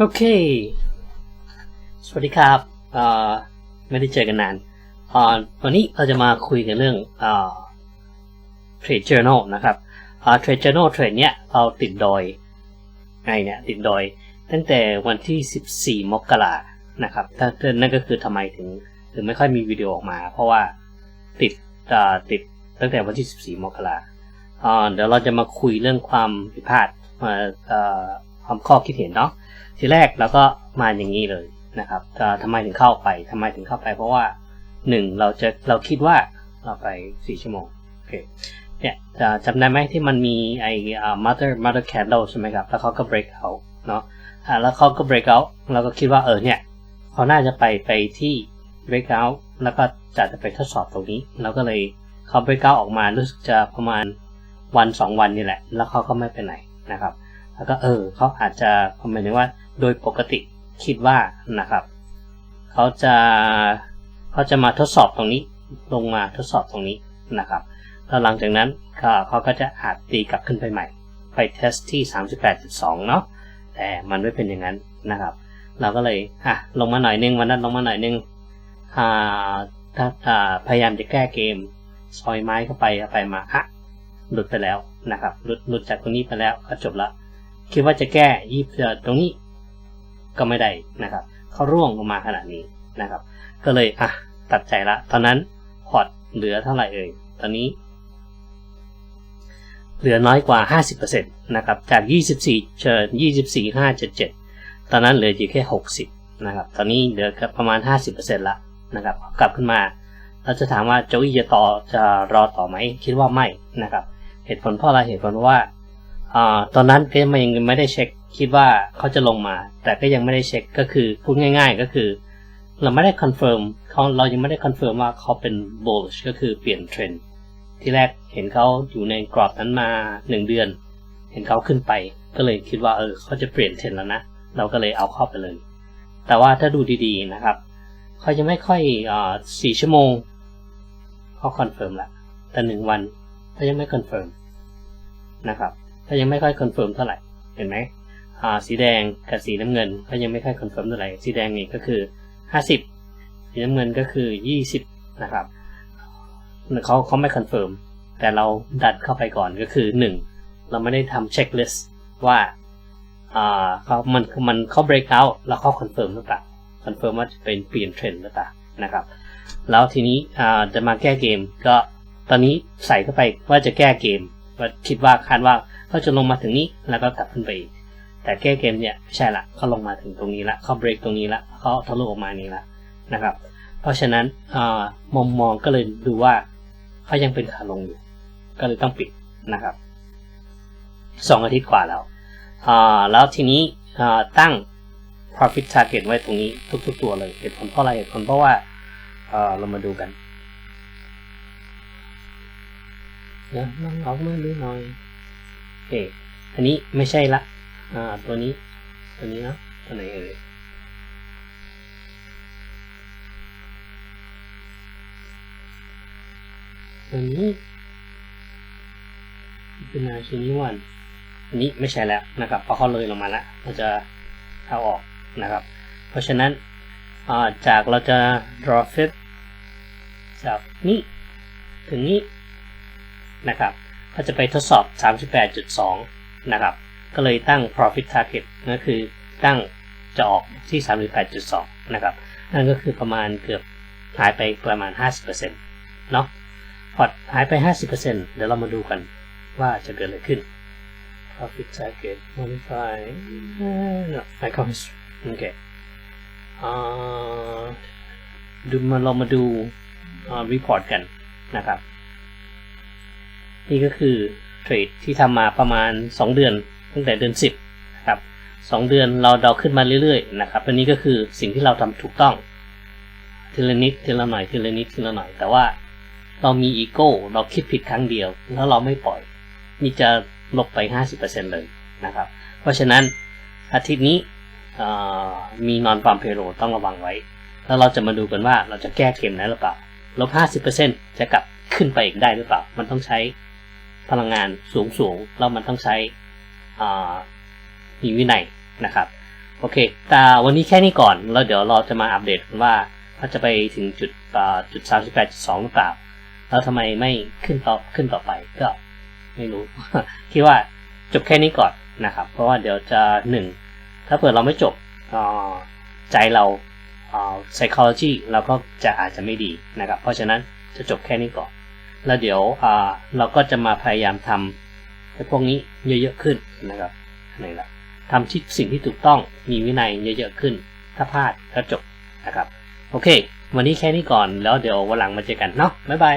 โอเค สวัสดีครับเอ่อไม่ได้เจอกันนานอ่อวันนี้เราจะมาคุยกันเรื่องเอ่อ Trade Journal นะครับเอ่อ Trade Journal Trade เนี้ยเราติดโดยไงเนี่ยติดโดยตั้งแต่วันที่ 14 มกรานะครับถ้านั่นก็คือทำไมถึงถึงไม่ค่อยมีวิดีโอออกมา เพราะว่าติดอ่อติดตั้งแต่วันที่ 14 มกราเอ่อเดี๋ยวเราจะมาคุยเรื่องความผิดพลาดมาเอ่อ ความข้อคิดเห็นเนาะทีแรกเราก็มาอย่างนี้เลยนะครับทำไมถึงเข้าไปทำไมถึงเข้าไป เพราะว่าหนึ่งเราจะเราคิดว่าเราไปสี่ชั่วโมงโอเคเนี่ยจำได้ไหมที่มันมีไอ้ mother mother candle ใช่ไหมครับ แล้วเขาก็ break out เนาะแล้วเขาก็ break out เราก็คิดว่าเออเนี่ยเขาน่าจะไปไปที่ break out แล้วก็จะจะไปทดสอบตรงนี้ เราก็เลยเขา break out ออกมารู้สึกจะประมาณวันสองวันนี่แหละ แล้วเขาก็ไม่ไปไหนนะครับ แล้วก็เออเขาอาจจะหมายถึงว่า โดยปกติคิดว่านะครับเขาจะเขาจะมาทดสอบตรงนี้ลงมาทดสอบตรงนี้นะครับแล้วหลังจากนั้นเขาก็จะอาจตีกลับขึ้นไปใหม่ ไปเทสที่ 38.2 เนาะแต่มันไม่เป็นอย่างนั้นนะครับ เราก็เลยอะลงมาหน่อยนึงวันนั้นลงมาหน่อยนึงอ่าถ้าอ่าพยายามจะแก้เกม ซอยไม้เข้าไปไปมาอะหลุดไปแล้วนะครับหลุดหลุดจากตรงนี้ไปแล้วก็จบละ คิดว่าจะแก้ยีบตรงนี้ก็ไม่ได้นะครับ เขาร่วงลงมาขนาดนี้นะครับ ก็เลยอะตัดใจละ ตอนนั้นพอร์ตเหลือเท่าไหร่เอ่ยตอนนี้ เหลือน้อยกว่า 50%นะครับ จาก 24เชิญ24 577 ตอนนั้นเหลืออยู่แค่ 60 นะครับ ตอนนี้เหลือประมาณ 50%ละนะครับ กลับขึ้นมา เราจะถามว่าโจอี้จะต่อจะรอต่อไหม คิดว่าไม่นะครับ เหตุผลเพราะอะไร เหตุผลเพราว่า อ่าตอนนั้นก็ยังไม่ได้เช็คคิดว่าเขาจะลงมา แต่ก็ยังไม่ได้เช็คก็คือพูดง่าย ๆ ก็คือ เราไม่ได้คอนเฟิร์มเขาเรายังไม่ได้คอนเฟิร์มว่าเขาเป็น bullish ก็คือเปลี่ยนเทรนด์ที่แรกเห็นเขาอยู่ในกรอบนั้นมาหนึ่งเดือน เห็นเขาขึ้นไป ก็เลยคิดว่าเออเขาจะเปลี่ยนเทรนด์แล้วนะเราก็เลยเอาเข้าไปเลย แต่ว่าถ้าดูดีๆนะครับเขาจะไม่ค่อยอ่าสี่ชั่วโมงเขาคอนเฟิร์มละแต่หนึ่งวันเขายังไม่คอนเฟิร์มนะครับ ก็ยังไม่ค่อยคอนเฟิร์มเท่าไหร่ เห็นไหมสีแดงกับสีน้ำเงินก็ยังไม่ค่อยคอนเฟิร์มเท่าไหร่ สีแดงนี่ก็คือ 50 สีน้ำเงินก็คือ 20 นะครับเขาเขาไม่คอนเฟิร์มแต่เราดัดเข้าไปก่อนก็คือ 1 เราไม่ได้ทำเช็คลิสต์ว่าเขามันมันเขา break out แล้วเขาคอนเฟิร์มหรือเปล่าคอนเฟิร์มว่าจะเป็นเปลี่ยนเทรนด์หรือเปล่านะครับ แล้วทีนี้จะมาแก้เกม ก็ตอนนี้ใส่เข้าไปว่าจะแก้เกม ว่าคิดว่าคาดว่าเขาจะลงมาถึงนี้แล้วก็กลับขึ้นไปอีกแต่แก้เกมเนี่ยไม่ใช่ละเขาลงมาถึงตรงนี้ละเขาเบรกตรงนี้ละเขาทะลุออกมานี้ละนะครับ เพราะฉะนั้นมุมมองก็เลยดูว่าเขายังเป็นขาลงอยู่ ก็เลยต้องปิดนะครับสองอาทิตย์กว่าแล้วแล้วทีนี้ตั้ง profit target ไว้ตรงนี้ทุก ๆ ตัวเลยเหตุผลเพราะอะไรเหตุผลเพราะว่าเรามาดูกัน เดี๋ยวลองออกมาดูหน่อยโอเคอันนี้ไม่ใช่ละอ่าตัวนี้ ตัวนี้เนาะตัวไหนเอ่ยตัวนี้เป็นอาชินิวันอันนี้ไม่ใช่แล้วนะครับเพราะเขาเลยลงมาแล้วเราจะเอาออกนะครับ เพราะฉะนั้นจากเราจะ draw fit จากนี้ถึงนี้ นะครับ ก็จะไปทดสอบ 38.2 นะครับ ก็เลยตั้ง profit target นั่นคือตั้งจะออกที่ 38.2 นะครับ นั่นก็คือประมาณเกือบหายไปประมาณ 50%เนาะพอหายไป 50%เดี๋ยวเรามาดูกันว่าจะเกิดอะไรขึ้น profit target modify no I c o m โอเคดูมาเรามาดู report กันนะครับ นี่ก็คือเทรดที่ทำมาประมาณ 2 เดือน ตั้งแต่เดือน 10นะครับ2เดือนเราเดาขึ้นมาเรื่อยๆนะครับอันนี้ก็คือสิ่งที่เราทำถูกต้องทีละนิดทีละหน่อยทีละนิดทีละหน่อยแต่ว่าเรามีอีโก้เราคิดผิดครั้งเดียว แล้วเราไม่ปล่อย นี่จะลบไป 50%เลยนะครับ เพราะฉะนั้นอาทิตย์นี้มีนอนฟาร์มเพโลต้องระวังไว้ แล้วเราจะมาดูกันว่าเราจะแก้เกมได้นหรือเปล่าลบ 50%จะกลับขึ้นไปอีกได้หรือเปล่า มันต้องใช้ พลังงานสูงสูงแล้วมันต้องใช้มีวินัยนะครับ โอเค แต่วันนี้แค่นี้ก่อน แล้วเดี๋ยวเราจะมาอัปเดตว่าเขาจะไปถึงจุดจุดสามสิบแปดจุดสองหรือเปล่า แล้วทำไมไม่ขึ้นต่อขึ้นต่อไปก็ไม่รู้ คิดว่าจบแค่นี้ก่อนนะครับ เพราะว่าเดี๋ยวจะหนึ่งถ้าเผื่อเราไม่จบใจเราอ่า psychology เราก็จะอาจจะไม่ดีนะครับ เพราะฉะนั้นจะจบแค่นี้ก่อน แล้วเดี๋ยวอ่าเราก็จะมาพยายามทำให้พวกนี้เยอะๆขึ้นนะครับนี่แหละทำที่สิ่งที่ถูกต้องมีวินัยเยอะๆขึ้น ถ้าพลาดก็จบนะครับ โอเค วันนี้แค่นี้ก่อนแล้วเดี๋ยววันหลังมาเจอกันเนาะบ๊ายบาย